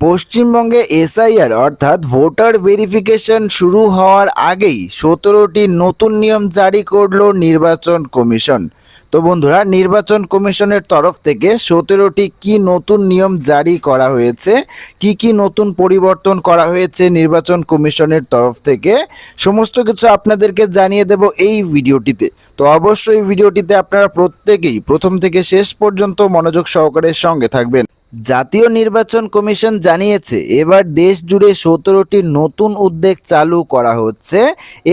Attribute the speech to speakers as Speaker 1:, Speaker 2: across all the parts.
Speaker 1: পশ্চিমবঙ্গে এসআইআর, অর্থাৎ voter verification শুরু হওয়ার আগেই সতেরোটি নতুন নিয়ম জারি করল নির্বাচন কমিশন। তো বন্ধুরা, নির্বাচন কমিশনের তরফ থেকে সতেরোটি কি নতুন নিয়ম জারি করা হয়েছে, কি কি নতুন পরিবর্তন করা হয়েছে নির্বাচন কমিশনের তরফ থেকে, সমস্ত কিছু আপনাদেরকে জানিয়ে দেব এই ভিডিওটিতে। তো অবশ্যই ভিডিওটিতে আপনারা প্রত্যেকেই প্রথম থেকে শেষ পর্যন্ত মনোযোগ সহকারে সঙ্গে থাকবেন। জাতীয় নির্বাচন কমিশন জানিয়েছে, এবার দেশ জুড়ে সতেরোটি নতুন উদ্যোগ চালু করা হচ্ছে।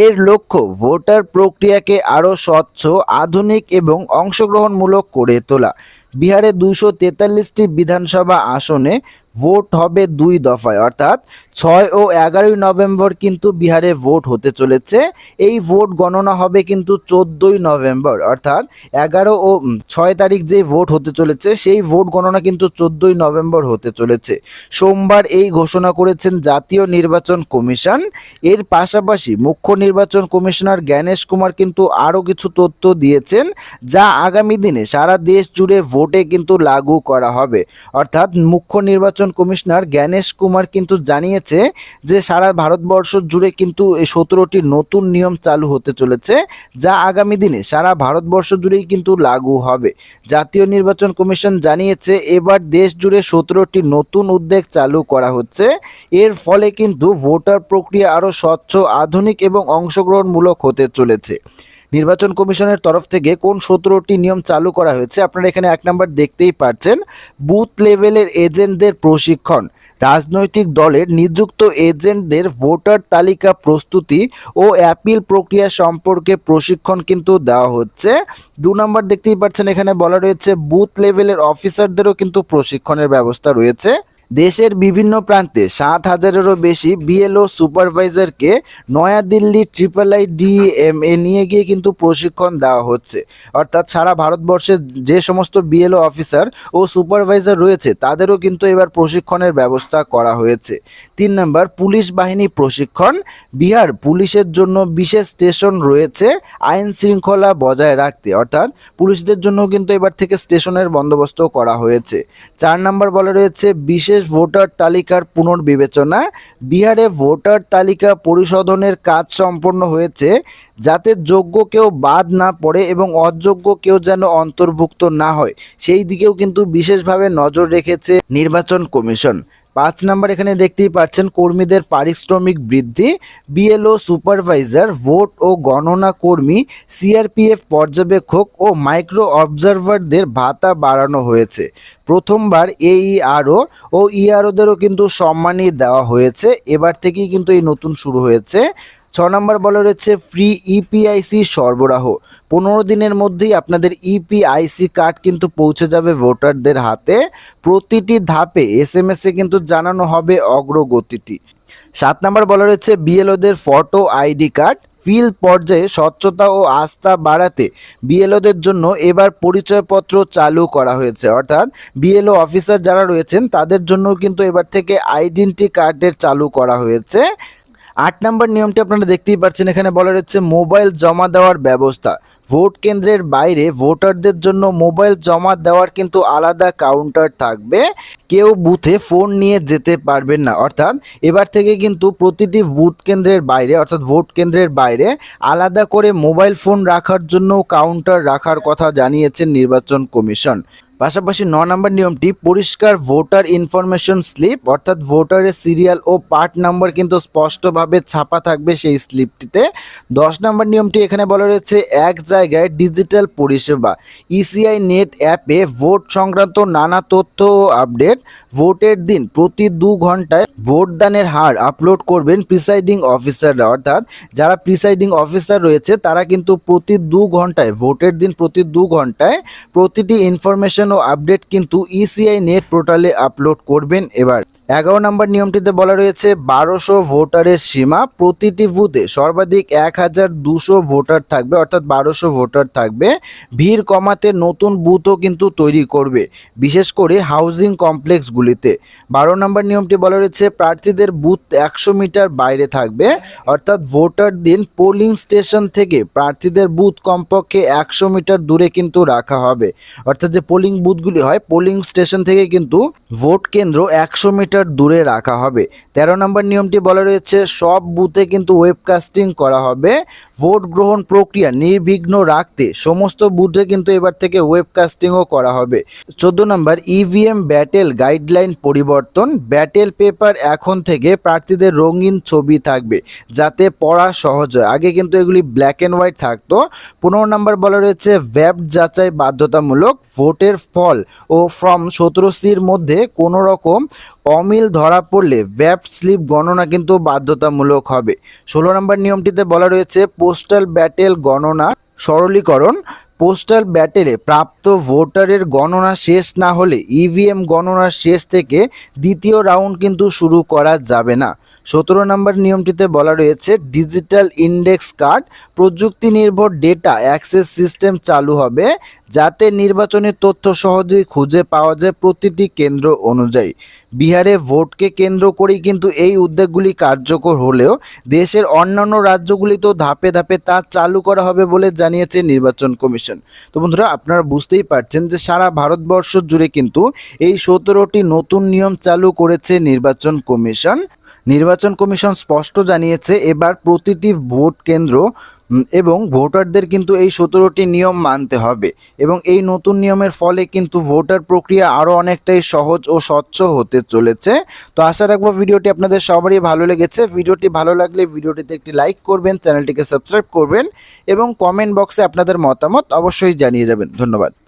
Speaker 1: এর লক্ষ্য ভোটার প্রক্রিয়াকে আরও স্বচ্ছ, আধুনিক এবং অংশগ্রহণমূলক করে তোলা। বিহারে দুশো তেতাল্লিশটি বিধানসভা আসনে ভোট হবে দুই দফায়। অর্থাৎ ছয় ও এগারোই নভেম্বর কিন্তু বিহারে ভোট হতে চলেছে। এই ভোট গণনা হবে কিন্তু চোদ্দোই নভেম্বর। অর্থাৎ এগারো ও ছয় তারিখ যে ভোট হতে চলেছে, সেই ভোট গণনা কিন্তু চোদ্দোই নভেম্বর হতে চলেছে। সোমবার এই ঘোষণা করেছেন জাতীয় নির্বাচন কমিশন। এর পাশাপাশি মুখ্য নির্বাচন কমিশনার জ্ঞানেশ কুমার কিন্তু আরও কিছু তথ্য দিয়েছেন, যা আগামী দিনে সারা দেশ জুড়ে ভোটে কিন্তু লাগু করা হবে। অর্থাৎ মুখ্য নির্বাচন কমিশনার জ্ঞানেশ কুমার কিন্তু জানিয়েছে যে, সারা ভারতবর্ষ জুড়ে কিন্তু এই সতেরোটি নতুন নিয়ম চালু হতে চলেছে, যা আগামী দিনে সারা ভারতবর্ষ জুড়েই কিন্তু লাগু হবে। জাতীয় নির্বাচন কমিশন জানিয়েছে, এবার দেশ জুড়ে সতেরোটি নতুন উদ্যোগ চালু করা হচ্ছে। এর ফলে কিন্তু ভোটার প্রক্রিয়া আরও স্বচ্ছ, আধুনিক এবং অংশগ্রহণমূলক হতে চলেছে। নির্বাচন কমিশনের তরফ থেকে কোন সতেরোটি নিয়ম চালু করা হয়েছে? আপনারা এখানে এক নম্বর দেখতেই পাচ্ছেন বুথ লেভেলের এজেন্টদের প্রশিক্ষণ, রাজনৈতিক দলের নিযুক্ত এজেন্টদের ভোটার তালিকা প্রস্তুতি ও অ্যাপিল প্রক্রিয়া সম্পর্কে প্রশিক্ষণ কিন্তু দেওয়া হচ্ছে। দু নম্বর দেখতেই পাচ্ছেন এখানে বলা রয়েছে, বুথ লেভেলের অফিসারদেরও কিন্তু প্রশিক্ষণের ব্যবস্থা রয়েছে। দেশের বিভিন্ন প্রান্তে সাত হাজারেরও বেশি বিএলও সুপারভাইজারকে নয়াদিল্লি ট্রিপল আই ডিএমএ নিয়ে গিয়ে কিন্তু প্রশিক্ষণ দেওয়া হচ্ছে। অর্থাৎ সারা ভারতবর্ষের যে সমস্ত বিএলও অফিসার ও সুপারভাইজার রয়েছে, তাদেরও কিন্তু এবার প্রশিক্ষণের ব্যবস্থা করা হয়েছে। তিন নম্বর, পুলিশ বাহিনী প্রশিক্ষণ। বিহার, পুলিশের জন্য বিশেষ স্টেশন রয়েছে আইন শৃঙ্খলা বজায় রাখতে। অর্থাৎ পুলিশদের জন্য কিন্তু এবার থেকে স্টেশনের বন্দোবস্ত করা হয়েছে। চার নম্বর বলা রয়েছে, বিশেষ ভোটার তালিকার পুনর্বিবেচনা। বিহারে ভোটার তালিকা পরিশোধনের কাজ সম্পন্ন হয়েছে, যাতে যোগ্য কেউ বাদ না পড়ে এবং অযোগ্য কেউ যেন অন্তর্ভুক্ত না হয়। সেই দিকেও কিন্তু বিশেষভাবে নজর রেখেছে নির্বাচন কমিশন। পাঁচ নাম্বার এখানে দেখতেই পাচ্ছেন, কর্মীদের পারিশ্রমিক বৃদ্ধি, বিএলও সুপারভাইজার, ভোট ও গণনা কর্মী, সিআরপিএফ পর্যবেক্ষক ও মাইক্রো অবজারভারদের ভাতা বাড়ানো হয়েছে। প্রথমবার এইআরও ও ইআরওদেরও কিন্তু সম্মানই দেওয়া হয়েছে। এবার থেকেই কিন্তু এই নতুন শুরু হয়েছে। ছ নম্বর বলা রয়েছে ফ্রি ইপিআইসি সরবরাহ। পনেরো দিনের মধ্যেই আপনাদের ইপিআইসি কার্ড কিন্তু পৌঁছে যাবে ভোটারদের হাতে। প্রতিটি ধাপে এস এম এসে কিন্তু জানানো হবে অগ্রগতিটি। সাত নম্বর বলা রয়েছে বিএলওদের ফটো আইডি কার্ড ফিল্ড পর্যায়ে স্বচ্ছতা ও আস্থা বাড়াতে বিএলওদের জন্য এবার পরিচয়পত্র চালু করা হয়েছে। অর্থাৎ বিএলও অফিসার যারা রয়েছেন, তাদের জন্য কিন্তু এবার থেকে আইডেন্টি কার্ডের চালু করা হয়েছে। আট নম্বর নিয়মটি আপনারা দেখতেই পাচ্ছেন, এখানে বলা রয়েছে মোবাইল জমা দেওয়ার ব্যবস্থা। ভোট কেন্দ্রের বাইরে ভোটারদের জন্য মোবাইল জমা দেওয়ার কিন্তু আলাদা কাউন্টার থাকবে। কেউ বুথে ফোন নিয়ে যেতে পারবেন না। অর্থাৎ এবার থেকে কিন্তু প্রতিটি ভোট কেন্দ্রের বাইরে, অর্থাৎ ভোট কেন্দ্রের বাইরে আলাদা করে মোবাইল ফোন রাখার জন্য কাউন্টার রাখার কথা জানিয়েছেন নির্বাচন কমিশন। পাশাপাশি ন নম্বর নিয়মটি, পরিষ্কার ভোটার ইনফরমেশন স্লিপ অর্থাৎ ভোটারের সিরিয়াল ও পার্ট নাম্বার কিন্তু স্পষ্টভাবে ছাপা থাকবে সেই স্লিপটিতে দশ নম্বর নিয়মটি এখানে বলা রয়েছে, এক জায়গায় ডিজিটাল পরিষেবা ইসিআই নেট অ্যাপে ভোট সংক্রান্ত নানা তথ্য ও আপডেট ভোটের দিন প্রতি দু ঘন্টায় ভোটদানের হার আপলোড করবেন প্রিসাইডিং অফিসাররা। অর্থাৎ যারা প্রিসাইডিং অফিসার রয়েছে, তারা কিন্তু প্রতি দু ঘন্টায়, ভোটের দিন প্রতি দু ঘন্টায় প্রতিটি ইনফরমেশন ও আপডেট কিন্তু ইসিআই নেট পোর্টালে আপলোড করবেন এবার। এগারো নম্বর নিয়মটিতে বলা রয়েছে, বারোশো ভোটারের সীমা প্রতিটি বুথে সর্বাধিক এক হাজার দুশো ভোটার থাকবে, অর্থাৎ বারোশো ভোটার থাকবে। ভিড় কমাতে নতুন বুথও কিন্তু তৈরি করবে, বিশেষ করে হাউজিং কমপ্লেক্সগুলিতে। বারো নম্বর নিয়মটি বলা রয়েছে, প্রার্থীদের বুথ একশো মিটার বাইরে থাকবে। অর্থাৎ ভোটার দিন পোলিং স্টেশন থেকে প্রার্থীদের বুথ কমপক্ষে একশো মিটার দূরে কিন্তু রাখা হবে। অর্থাৎ যে পোলিং বুথগুলি হয়, পোলিং স্টেশন থেকে কিন্তু ভোট কেন্দ্র একশো মিটার দূরে রাখা হবে। তেরো নম্বর নিয়মটি বলা রয়েছে, সব বুথে কিন্তু ওয়েবকাস্টিং করা হবে। ভোট গ্রহণ প্রক্রিয়া নির্বিঘ্ন রাখতে সমস্ত বুথে কিন্তু এবার থেকে ওয়েবকাস্টিংও করা হবে। চোদ্দ নম্বর, ইভিএম ব্যাটেল গাইডলাইন পরিবর্তন ব্যাটেল পেপার এখন থেকে প্রার্থীদের রঙিন ছবি থাকবে, যাতে পড়া সহজ হয়। আগে কিন্তু এগুলি ব্ল্যাক অ্যান্ড হোয়াইট থাকতো। পনেরো নম্বর বলা রয়েছে ভ্যাব যাচাই বাধ্যতামূলক ভোটের ফল ও ফর্ম সতেরো সির মধ্যে কোনো রকম অমিল ধরা পড়লে ভ্যাপ স্লিপ গণনা কিন্তু বাধ্যতামূলক হবে। ষোলো নম্বর নিয়মটিতে বলা রয়েছে পোস্টাল ব্যাটেল গণনা, সরলীকরণ পোস্টাল ব্যাটেলে প্রাপ্ত ভোটারের গণনা শেষ না হলে ইভিএম গণনা শেষ থেকে দ্বিতীয় রাউন্ড কিন্তু শুরু করা যাবে না। সতেরো নম্বর নিয়মটিতে বলা রয়েছে, ডিজিটাল ইন্ডেক্স কার্ড প্রযুক্তি নির্ভর ডেটা অ্যাক্সেস সিস্টেম চালু হবে যাতে নির্বাচনের তথ্য সহজেই খুঁজে পাওয়া যায় প্রতিটি কেন্দ্র অনুযায়ী। বিহারে ভোটকে কেন্দ্র করেই কিন্তু এই উদ্যোগগুলি কার্যকর হলেও দেশের অন্যান্য রাজ্যগুলিতেও ধাপে ধাপে তা চালু করা হবে বলে জানিয়েছে নির্বাচন কমিশন। তো বন্ধুরা, আপনারা বুঝতেই পারছেন যে সারা ভারতবর্ষ জুড়ে কিন্তু এই সতেরোটি নতুন নিয়ম চালু করেছে নির্বাচন কমিশন। নির্বাচন কমিশন স্পষ্ট জানিয়েছে, এবার প্রতিটি ভোট কেন্দ্র এবং ভোটারদের কিন্তু এই সতেরোটি নিয়ম মানতে হবে। এবং এই নতুন নিয়মের ফলে কিন্তু ভোটার প্রক্রিয়া আরও অনেকটাই সহজ ও স্বচ্ছ হতে চলেছে। তো আশা রাখব ভিডিওটি আপনাদের সবারই ভালো লেগেছে। ভিডিওটি ভালো লাগলে ভিডিওটিতে একটি লাইক করবেন, চ্যানেলটিকে সাবস্ক্রাইব করবেন এবং কমেন্ট বক্সে আপনাদের মতামত অবশ্যই জানিয়ে যাবেন। ধন্যবাদ।